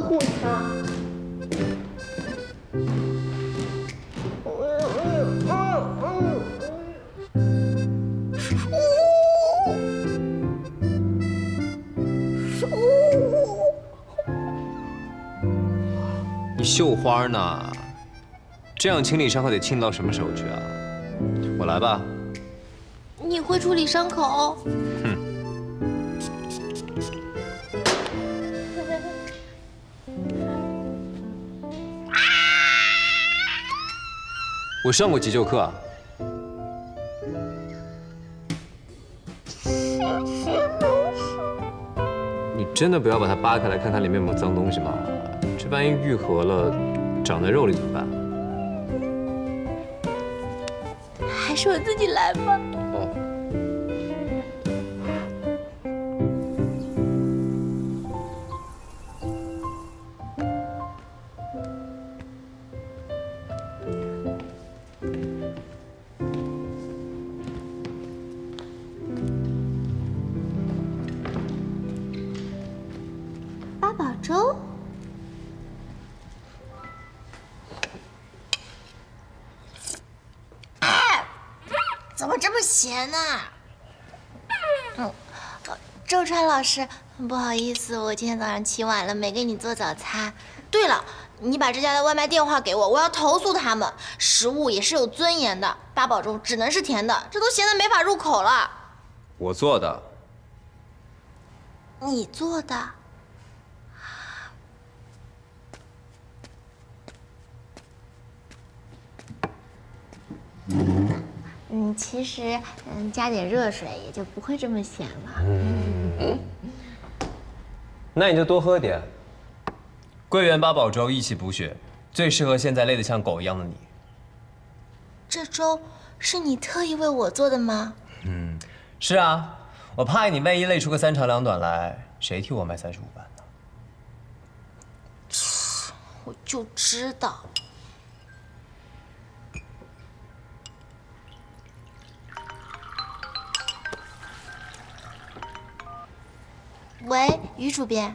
护他。你绣花呢？这样清理伤口得清到什么时候去啊？我来吧。你会处理伤口？我上过急救课啊。你真的不要把它扒开来看看里面有没有脏东西吗？这万一愈合了，长在肉里怎么办？还是我自己来吧。八宝粥。怎么这么咸呢？嗯，呃周川老师，不好意思，我今天早上起晚了，没给你做早餐。对了，你把这家的外卖电话给我，我要投诉他们。食物也是有尊严的，八宝粥只能是甜的，这都咸的没法入口了。我做的。你做的？嗯，其实嗯加点热水也就不会这么咸了。那你就多喝点。桂圆八宝粥益气补血，最适合现在累得像狗一样的你。这粥是你特意为我做的吗？嗯是啊，我怕你万一累出个三长两短来，谁替我卖三十五万呢？我就知道。喂，于主编，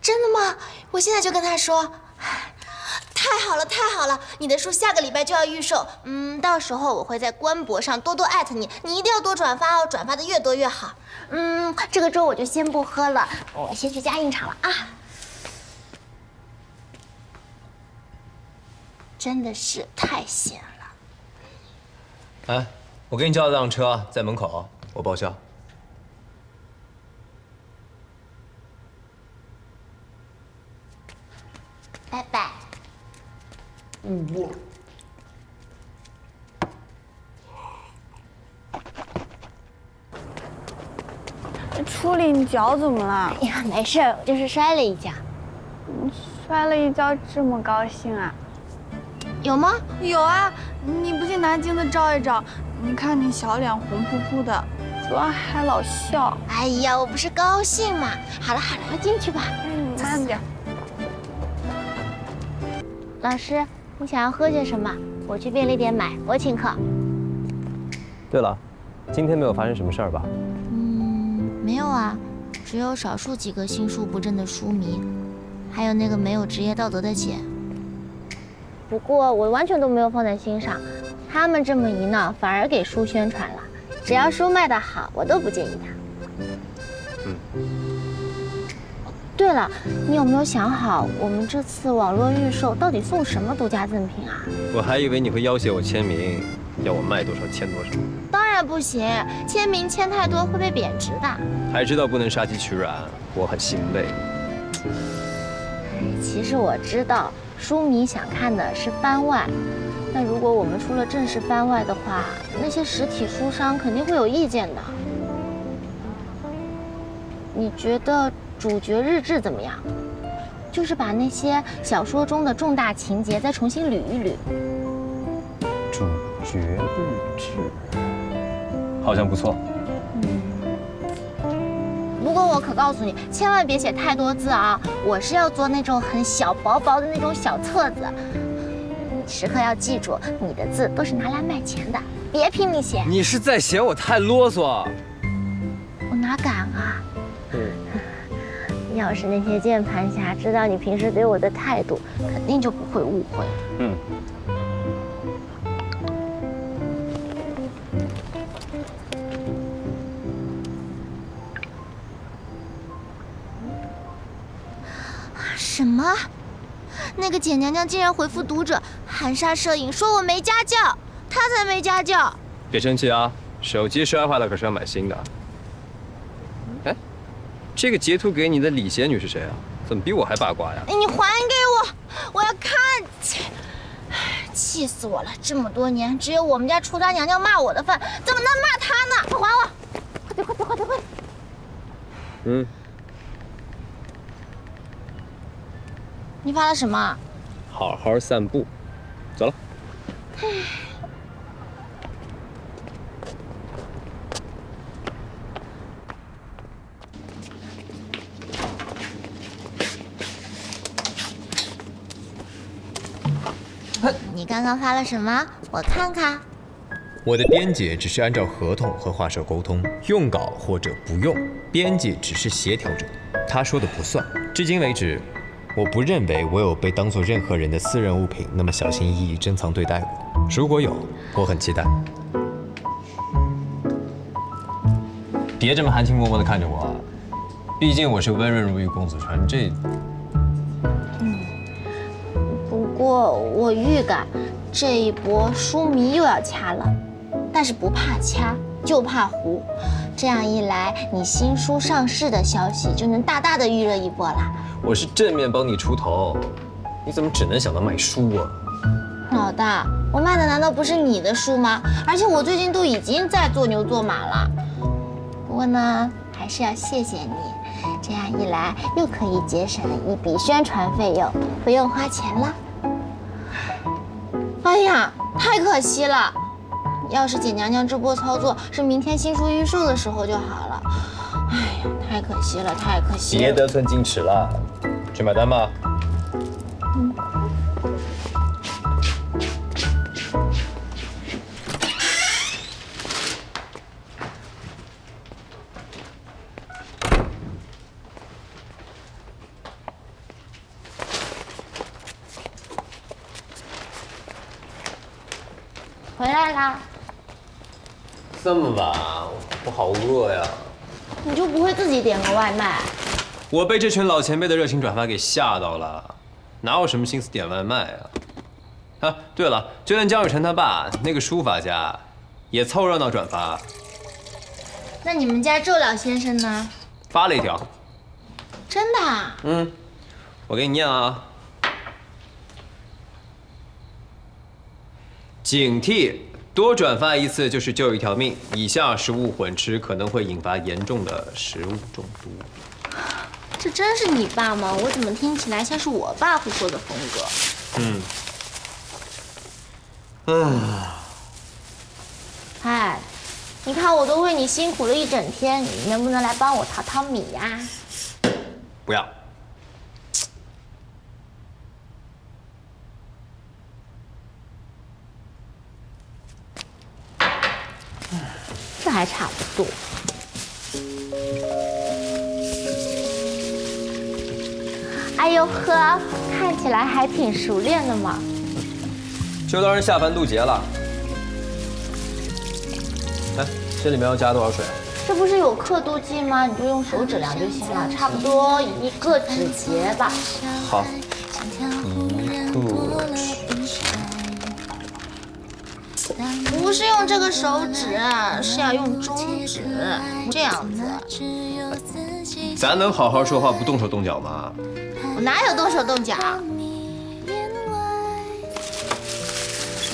真的吗？我现在就跟他说。太好了，太好了！你的书下个礼拜就要预售，嗯，到时候我会在官博上多多艾特你，你一定要多转发哦，转发的越多越好。嗯，这个粥我就先不喝了，我先去加印厂了啊。真的是太咸了。哎，我给你叫了辆车，在门口，我报销。拜拜。初里，你脚怎么了？哎呀，没事，我就是摔了一跤。摔了一跤，这么高兴啊？有吗？有啊，你不信拿镜子照一照，你看你小脸红扑扑的，主要还老笑。哎呀，我不是高兴嘛。好了好了，快进去吧。嗯，慢点。老师，你想要喝些什么？我去便利店买，我请客。对了，今天没有发生什么事儿吧？嗯，没有啊，只有少数几个心术不正的书迷，还有那个没有职业道德的姐。不过我完全都没有放在心上，他们这么一闹，反而给书宣传了。只要书卖得好，我都不介意他。对了，你有没有想好，我们这次网络预售到底送什么独家赠品啊？我还以为你会要挟我签名，要我卖多少签多少。当然不行，签名签太多会被贬值的。还知道不能杀鸡取卵，我很欣慰。其实我知道，书迷想看的是番外，那如果我们出了正式番外的话，那些实体书商肯定会有意见的。你觉得主角日志怎么样？就是把那些小说中的重大情节再重新捋一捋。主角日志，好像不错。嗯不过我可告诉你，千万别写太多字啊！我是要做那种很小薄薄的那种小册子。你时刻要记住，你的字都是拿来卖钱的，别拼命写。你是在嫌我太啰嗦？我哪敢啊！要是那些键盘侠知道你平时对我的态度，肯定就不会误会。嗯。什么？那个简娘娘竟然回复读者含沙射影，说我没家教，她才没家教。别生气啊，手机摔坏了可是要买新的。哎，这个截图给你的李仙女是谁啊？怎么比我还八卦呀？哎，你还给我，我要看。唉，气死我了！这么多年，只有我们家出家娘娘骂我的份，怎么能骂她呢？快还我！快点，快点，快点，快点！嗯。你发了什么？好好散步，走了。你刚刚发了什么？我看看。我的编辑只是按照合同和画社沟通，用稿或者不用，编辑只是协调者，他说的不算。至今为止。我不认为我有被当做任何人的私人物品那么小心翼翼珍藏对待过。如果有，我很期待。别这么含情脉脉的看着我，毕竟我是温润如玉公子川这。嗯，不过我预感这一波书迷又要掐了，但是不怕掐，就怕糊。这样一来，你新书上市的消息就能大大的预热一波了。我是正面帮你出头，你怎么只能想到卖书啊？老大，我卖的难道不是你的书吗？而且我最近都已经在做牛做马了。不过呢，还是要谢谢你，这样一来又可以节省一笔宣传费用，不用花钱了。哎呀，太可惜了！要是简娘娘这波操作是明天新书预售的时候就好了。哎呀，太可惜了，太可惜了！别得寸进尺了，去买单吧。回来啦！这么晚，我好饿呀。你就不会自己点个外卖？我被这群老前辈的热情转发给吓到了，哪有什么心思点外卖啊？啊，对了，就连江雨辰他爸那个书法家，也凑热闹转发。那你们家周老先生呢？发了一条。真的？嗯，我给你念啊。警惕。多转发一次就是救一条命。以下食物混吃可能会引发严重的食物中毒。这真是你爸吗？我怎么听起来像是我爸会说的风格？嗯。啊。哎，你看我都为你辛苦了一整天，你能不能来帮我淘淘米呀？不要。这哎呦呵，看起来还挺熟练的嘛。就当是下凡渡劫了。哎，这里面要加多少水？这不是有刻度计吗？你就用手指量就行了，差不多一个指节吧。好，不是用这个手指，是要用中指，这样子。咱能好好说话不动手动脚吗？我哪有动手动脚？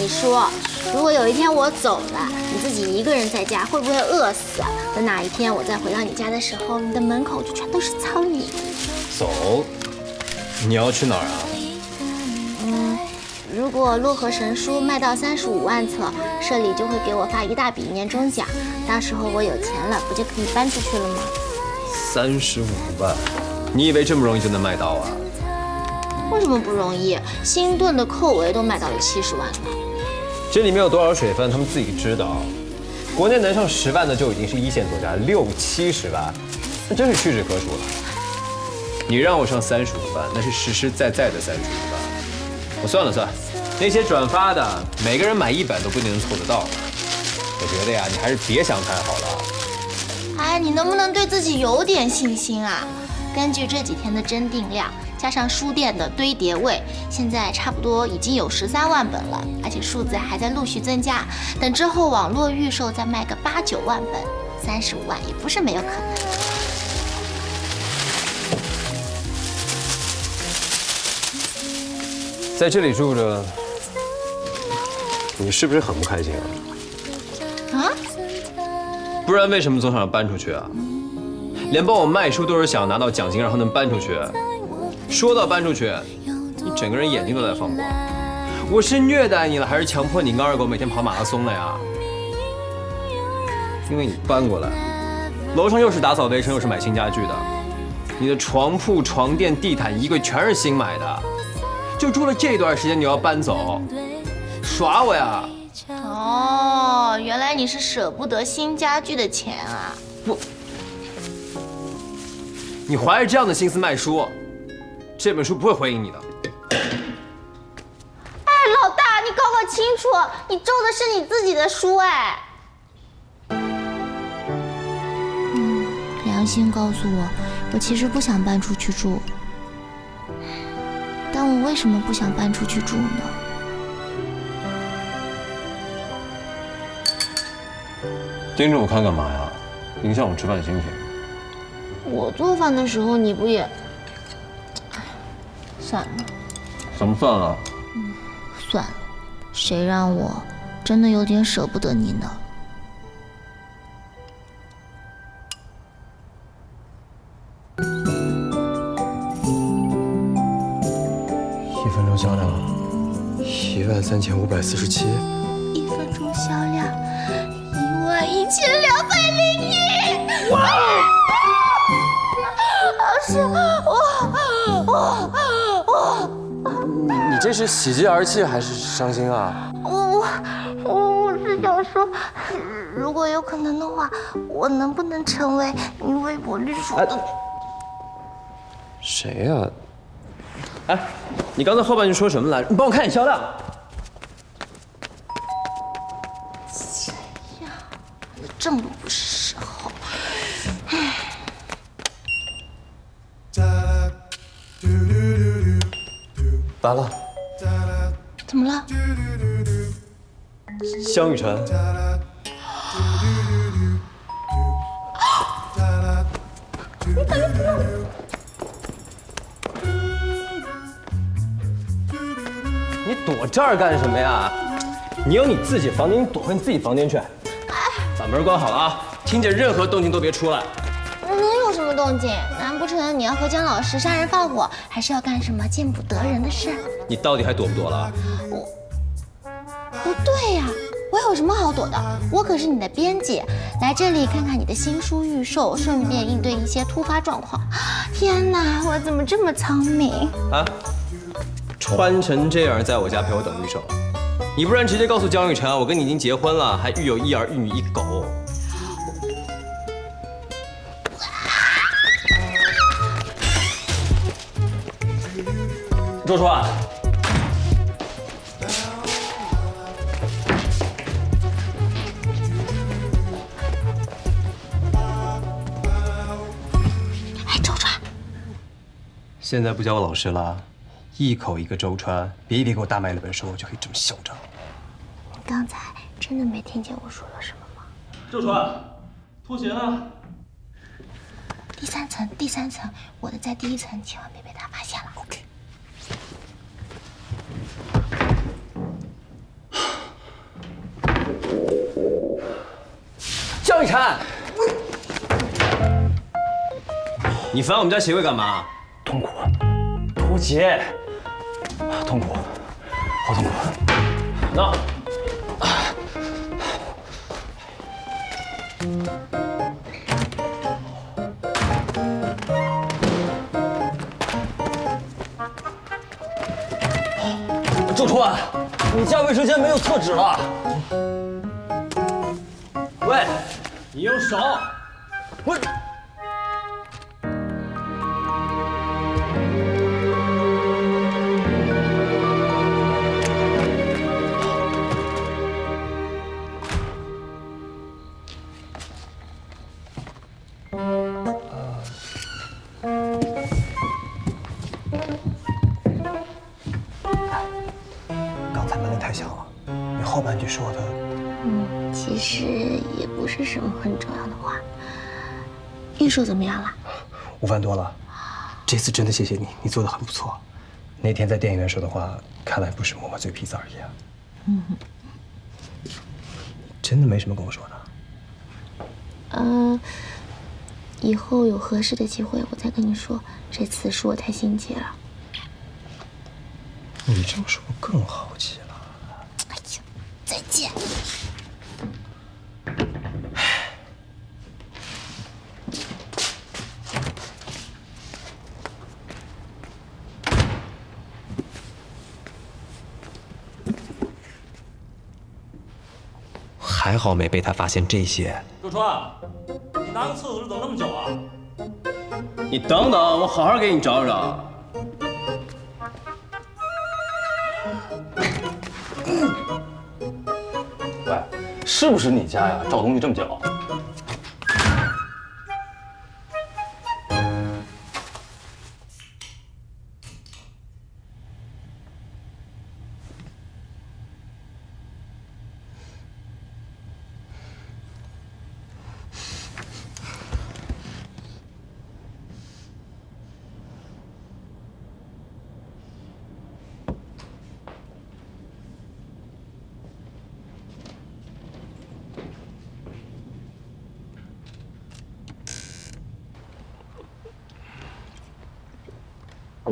你说，如果有一天我走了，你自己一个人在家，会不会饿死？等哪一天我再回到你家的时候，你的门口就全都是苍蝇。走，你要去哪儿啊？如果《洛河神书》卖到三十五万册，社里就会给我发一大笔年终奖。到时候我有钱了，不就可以搬出去了吗？三十五万，你以为这么容易就能卖到啊？为什么不容易？新顿的寇维都卖到了七十万了。这里面有多少水分，他们自己知道。国内能上十万的就已经是一线作家，六七十万，那真是屈指可数了。你让我上三十五万，那是实实在在的三十五万。我算了算，那些转发的，每个人买一本都不一定能凑得到。我觉得呀，你还是别想太好了。哎，你能不能对自己有点信心啊？根据这几天的增订量，加上书店的堆叠位，现在差不多已经有十三万本了，而且数字还在陆续增加。等之后网络预售再卖个八九万本，三十五万也不是没有可能。在这里住着，你是不是很不开心啊？啊？不然为什么总想搬出去啊？连帮我卖书都是想拿到奖金，然后能搬出去。说到搬出去，你整个人眼睛都在放光。我是虐待你了，还是强迫你跟二狗每天跑马拉松了呀？因为你搬过来，楼上又是打扫卫生，又是买新家具的，你的床铺、床垫、地毯、衣柜全是新买的。就住了这段时间，你要搬走，耍我呀？哦，原来你是舍不得新家具的钱啊！不，你怀着这样的心思卖书，这本书不会回应你的。哎，老大，你搞搞清楚，你咒的是你自己的书哎。嗯，良心告诉我，我其实不想搬出去住。但我为什么不想搬出去住呢？盯着我看干嘛呀？影响我吃饭心情。我做饭的时候你不也……哎，算了。怎么算了？算了，谁让我真的有点舍不得你呢？一分钟销量一万三千五百四十七。一分钟销量一千两百零一。哇！老师，我我我你你这是喜极而泣还是伤心啊？我我我我是想说，如果有可能的话，我能不能成为你微博里说的？谁呀？哎，你刚才后半句说什么来着？你帮我看一眼销量。这么不是时候。完了，怎么了？江雨晨。你躲这儿干什么呀？你有你自己房间，你躲回你自己房间去。把门关好了啊！听见任何动静都别出来。能有什么动静？难不成你要和姜老师杀人放火，还是要干什么见不得人的事？你到底还躲不躲了？我不对呀，我有什么好躲的？我可是你的编辑，来这里看看你的新书预售，顺便应对一些突发状况。天哪，我怎么这么聪明？啊！穿成这样在我家陪我等预售，你不然直接告诉江雨晨啊，我跟你已经结婚了，还育有一儿一女一狗。周川，哎，周川，现在不叫我老师了，一口一个周川，别以为给我大卖了本书，我就可以这么嚣张。你刚才真的没听见我说了什么吗？周川，拖鞋呢？第三层，第三层，我的在第一层，千万别被他发现了。OK。江雨晨，你翻我们家鞋柜干嘛？痛苦，拖鞋，痛苦，好痛苦。那。周川，你家卫生间没有厕纸了。喂，你用手。预售怎么样了？五万多了。这次真的谢谢你，你做的很不错。那天在电影院说的话，看来不是磨磨嘴皮子而已啊。嗯，真的没什么跟我说的。嗯，以后有合适的机会我再跟你说。这次是我太心急了。你这么说我更好奇了。哎呀，再见。还好没被他发现这些。周川，你拿个厕所等那么久啊？你等等，我好好给你找找。喂，是不是你家呀？找东西这么久？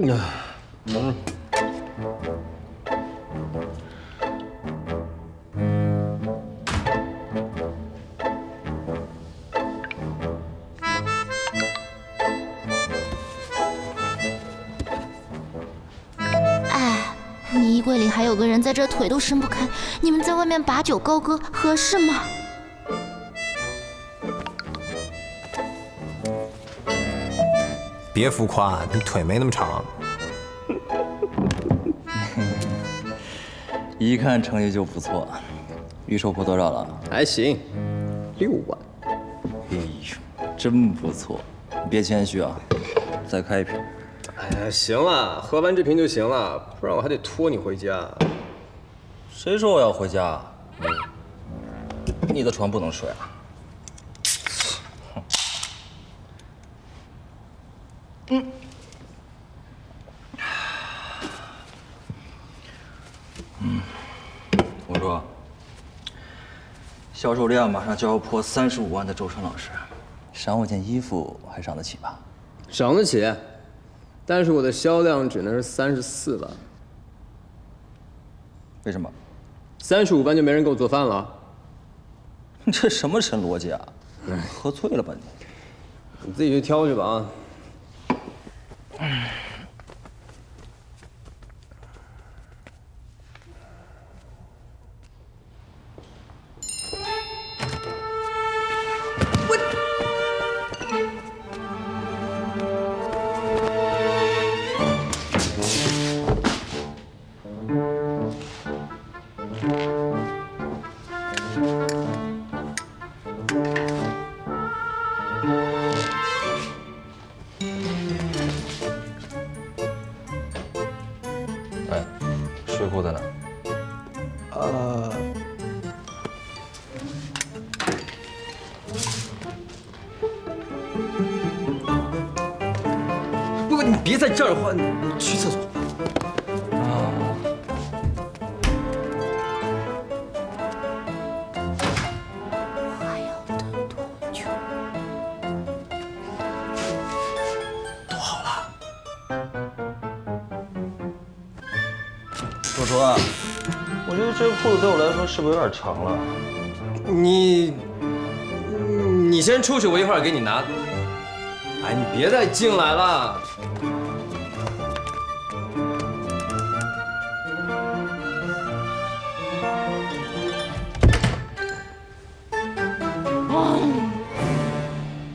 哎，你衣柜里还有个人在这腿都伸不开，你们在外面把酒高歌合适吗？别浮夸，你腿没那么长。一看成绩就不错，预售破多少了？还行，六万。哎呦，真不错！你别谦虚啊，再开一瓶。哎呀，行了，喝完这瓶就行了，不然我还得拖你回家。谁说我要回家？你的床不能睡啊！说，销售量马上就要破三十五万的周川老师，赏我件衣服还赏得起吧？赏得起，但是我的销量只能是三十四万，为什么？三十五万就没人给我做饭了。你这什么神逻辑啊？喝醉了吧你？你自己去挑去吧啊。去厕所。还要等多久？周川，我觉得这个裤子对我来说是不是有点长了？你，你先出去，我一会儿给你拿。哎，你别再进来了。